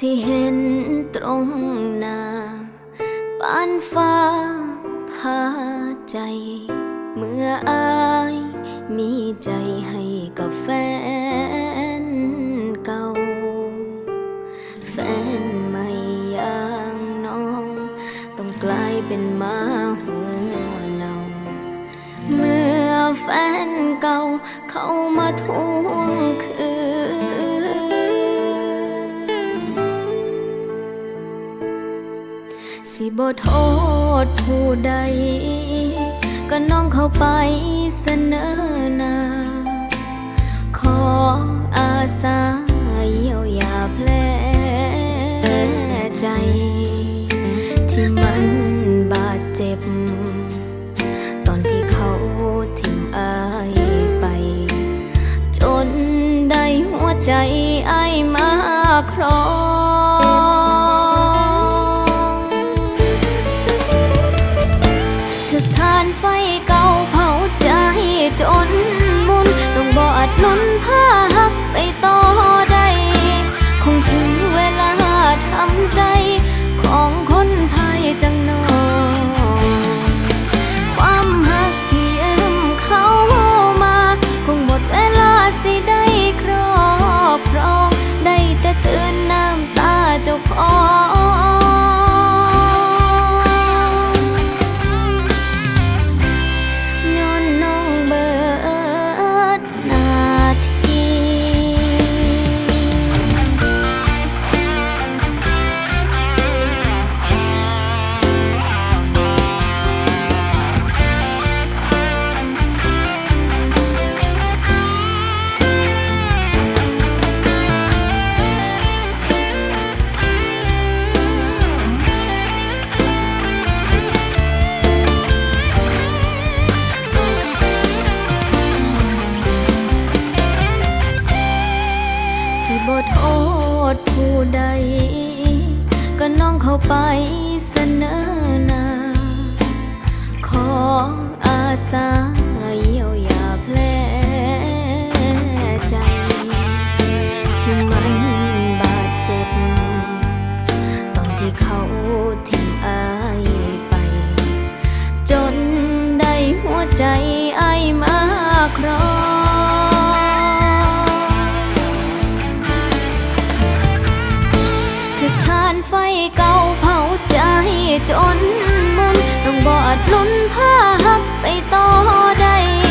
ที่เห็นตรงหน้าปานฟ้าพาใจ เมื่ออายมีใจให้กับแฟนเก่า แฟนใหม่อย่างน้อง ต้องกลายเป็นมาหัวเนา เมื่อแฟนเก่าเข้ามาทว บ่โทษผู้ใด ก็น้องเข้าไปเสนอหนาขออาสาเยียวยาแผลใจ ที่มันบาดเจ็บ ตอนที่เขาทิ้งอายไป จนได้หัวใจอายมาครอง จนมุนต้องบอดล้นพา บโทษผู้ใด ก็น้องเข้าไปเสนอหนาขออาสาเยียวยาแผลใจ ที่มันบาดเจ็บ ตอนที่เขาทิ้งอายไป จนได้หัวใจอายมาครองานไฟเก่าเผาใจจนมุนต้องบอดลุ้นผ้าหักไปต่อได้